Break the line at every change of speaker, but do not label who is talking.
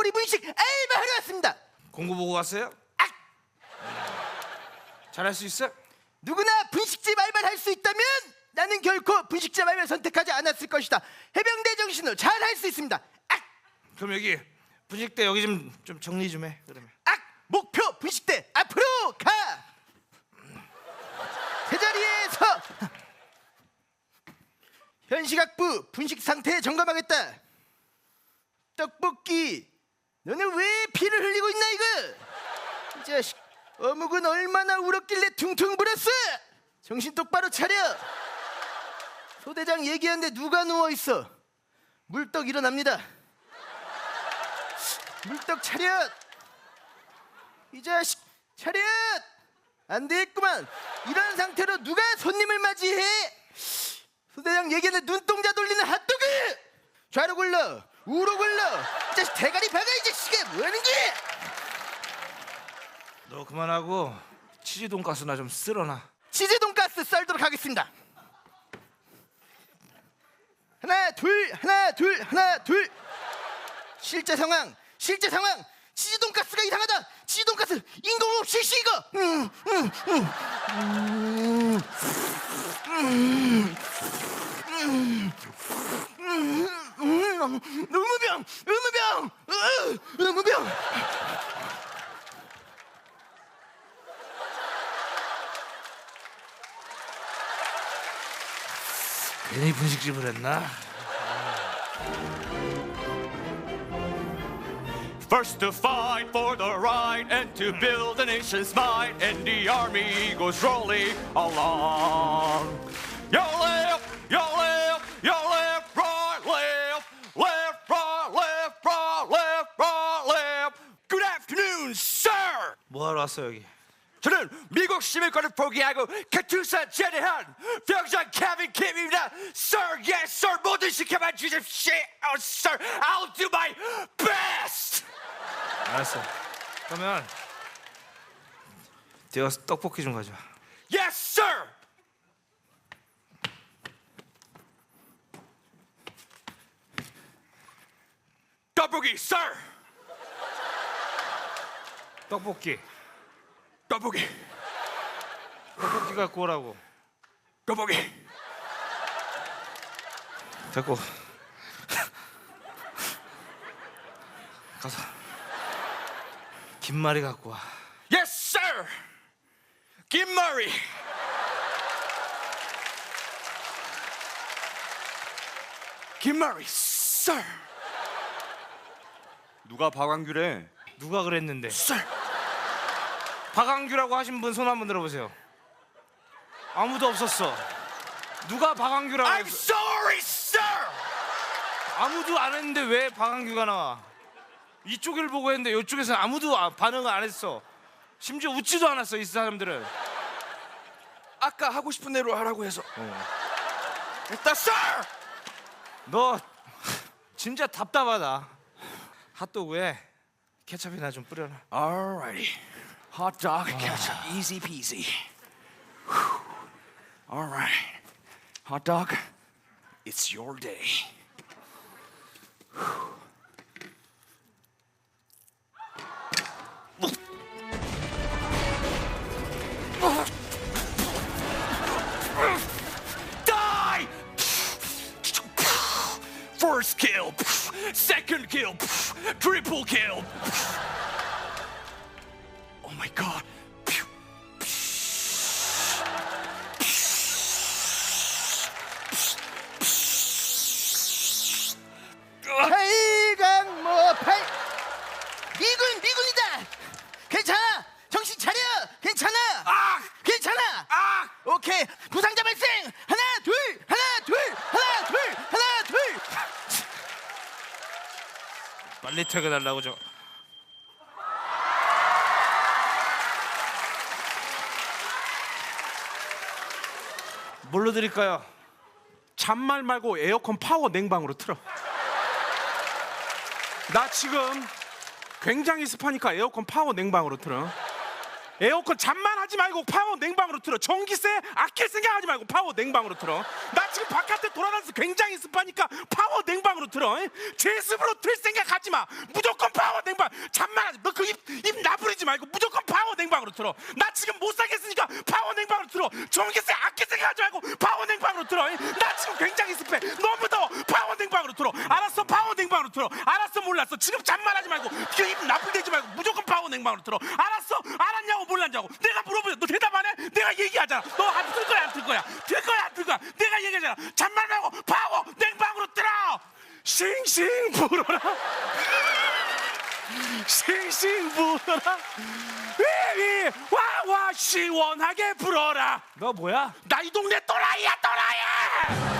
닭도리도리 분식 알바하러 왔습니다.
공부 보고 왔어요? 잘할 수 있어?
누구나 분식집 알바를 할 수 있다면 나는 결코 분식집 알바를 선택하지 않았을 것이다. 해병대 정신으로 잘 할 수 있습니다. 악!
그럼 여기 분식대 여기 좀 좀 정리 좀 해. 그러면
악! 목표 분식대 앞으로 가! 제자리에서 현시각부 분식 상태 점검하겠다. 떡볶이 너는 왜 피를 흘리고 있나 이거? 이 자식 어묵은 얼마나 울었길래 퉁퉁 불었어? 정신 똑바로 차려. 소대장 얘기하는데 누가 누워 있어? 물떡 일어납니다. 물떡 차렷. 이 자식 차렷. 안 되겠구만. 이런 상태로 누가 손님을 맞이해? 소대장 얘기하는데 눈동자 돌리는 핫도그. 좌로 굴러, 우로 굴러. 이 자식 대가리 박아 이 자식아 뭐하는 거야?
너 그만하고 치즈 돈가스나 좀 쓸어놔.
치즈 돈가스 썰도록 하겠습니다. 하나 둘 하나 둘 하나 둘 실제 상황 실제 상황 치즈 돈가스가 이상하다 치즈 돈가스 인공호흡 실시 이거 음, 음, 음. 음, 음, 음, 의무병 의무병 으, 의무병
괜히 분식집을 했나?
First to fight for the right and to build the nation's might, and the army goes rolling along. Sir.
뭐하러 왔어 여기?
저는 미국 시민권을 포기하고 카투사 제대한 병장 케빈 킴입니다. Sir, yes, sir. 모든 시켜만 주십시오. Sir, I'll do my best.
알았어. 그러면 뛰어서 떡볶이 좀 가져와.
Yes, sir. 떡볶이, sir.
떡볶이.
떡볶이,
떡볶이 갖고 오라고.
떡볶이.
됐고. 가서 김말이 갖고 와.
Yes, sir. 김머리. 김머리, sir. 누가 박광규래?
누가 그랬는데?
sir.
박광규라고 하신 분 손 한번 들어보세요. 아무도 없었어. 누가 박광규라고
I'm
했어?
sorry, sir.
아무도 안 했는데 왜 박광규가 나와? 이쪽을 보고 했는데 이쪽에서 아무도 아- 반응을 안 했어. 심지어 웃지도 않았어 이 사람들은.
아까 하고 싶은 대로 하라고 해서. 됐다, sir.
너 진짜 답답하다. 핫도그에 케첩이나 좀 뿌려놔.
Alrighty. Hot dog ketchup, easy peasy. Whew. All right. Hot dog, it's your day. Die! First kill, second kill, triple kill. My god.
팔강모 팔. 미군 미군이다. 괜찮아. 정신 차려. 괜찮아.
아!
괜찮아.
아!
오케이. 부상자 발생. 하나 둘 하나 둘 하나 둘 하나 둘.
빨리 퇴근하려고 저. 뭘로 드릴까요?
잔말 말고 에어컨 파워 냉방으로 틀어. 나 지금 굉장히 습하니까 에어컨 파워 냉방으로 틀어. 에어컨 잠만 하지 말고 파워 냉방으로 틀어. 전기세 아낄 생각하지 말고 파워 냉방으로 틀어. 나 지금 바깥에 돌아다니면서 굉장히 습하니까 파워 냉방으로 틀어. 제습으로 틀 생각하지 마. 무조건 파워 냉방. 잠만 하지. 너 그 입 입 나부리지 말고 무조건 파워 냉방으로 틀어. 나 지금 못 살겠으니까 파워 냉방으로 틀어. 전기세 아낄 생각하지 말고 파워 냉방으로 틀어. 나 지금 굉장히 습해. 너무 더워. 파워 냉방으로 틀어. 알았어 파워 냉방으로 틀어. 알았어 몰랐어. 지금 잠만 하지 말고 그입 나불대지 말고 무조건 파워 냉방으로 틀어. 알았어 알았냐고 몰랐냐고. 내가 물어보자. 너 대답 안 해? 내가 얘기하잖아. 너 안 틀 거야 안 틀 거야? 틀 거야 안 틀 거야? 내가 얘기하잖아. 잠만 말고 파워 냉방으로 틀어 싱싱 불어라. 싱싱 불어라. 위위 와와 시원하게 불어라.
너 뭐야?
나 이 동네 또라이야 또라이